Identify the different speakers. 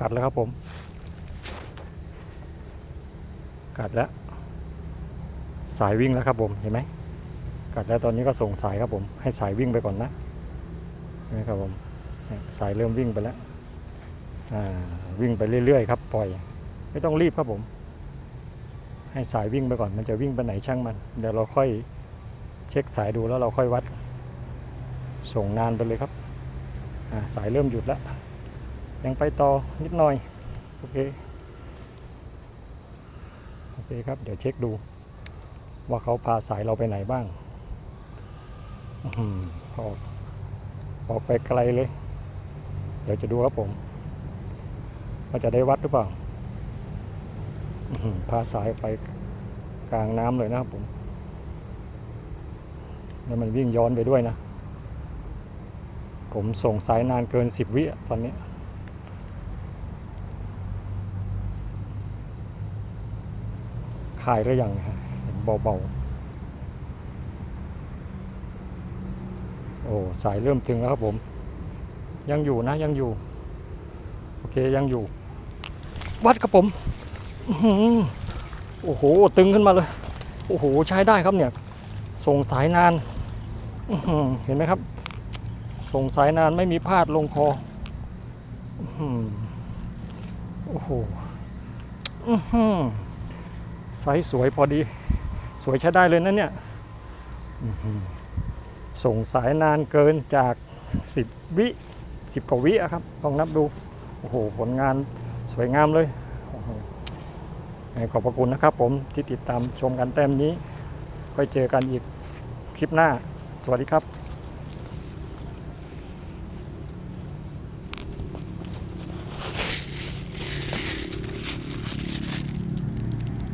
Speaker 1: กัดแล้วครับผม กัดแล้ว สายวิ่งแล้วครับผม เห็นไหม กัดแล้วตอนนี้ก็ส่งสายครับผม ให้สายวิ่งไปก่อนนะนไหมครับผม สายเริ่มวิ่งไปแล้ว วิ่งไปเรื่อยๆครับปล่อย ไม่ต้องรีบครับผม ให้สายวิ่งไปก่อน มันจะวิ่งไปไหนช่างมัน เดี๋ยวเราค่อยเช็คสายดูแล้วเราค่อยวัด ส่งนานไปเลยครับ สายเริ่มหยุดแล้ว ยังไปต่อนิดหน่อย โอเค โอเคครับ เดี๋ยวเช็คดู ว่าเขาพาสายเราไปไหนบ้างออกออกไปไกลเลย เดี๋ยวจะดูครับผม ว่าจะได้วัดหรือเปล่าพาสายไปกลางน้ำเลยนะครับผม แล้วมันวิ่งย้อนไปด้วยนะ ผมส่งสายนานเกินสิบวิตอนนี้ คายหรือยังฮะเห็นเบาๆ โอ้สายเริ่มตึงแล้วครับผม ยังอยู่นะยังอยู่ โอเคยังอยู่ วัดครับผมโอ้โห ตึงขึ้นมาเลย โอ้โห ใช้ได้ครับเนี่ย ส่งสายนาน เห็นไหมครับ ส่งสายนานไม่มีพลาดลงคอโอ้โห อือ ไซส์สวยพอดี สวยใช้ได้เลยนะเนี่ยส่งสายนานเกินจาก 10 วิ10กว่าวิครับลองนับดู โอ้โห ผลงานสวยงามเลยขอบพระคุณนะครับผมที่ติดตามชมกันแต้มนี้ค่อยเจอกันอีกคลิปหน้า สวัสดีครับ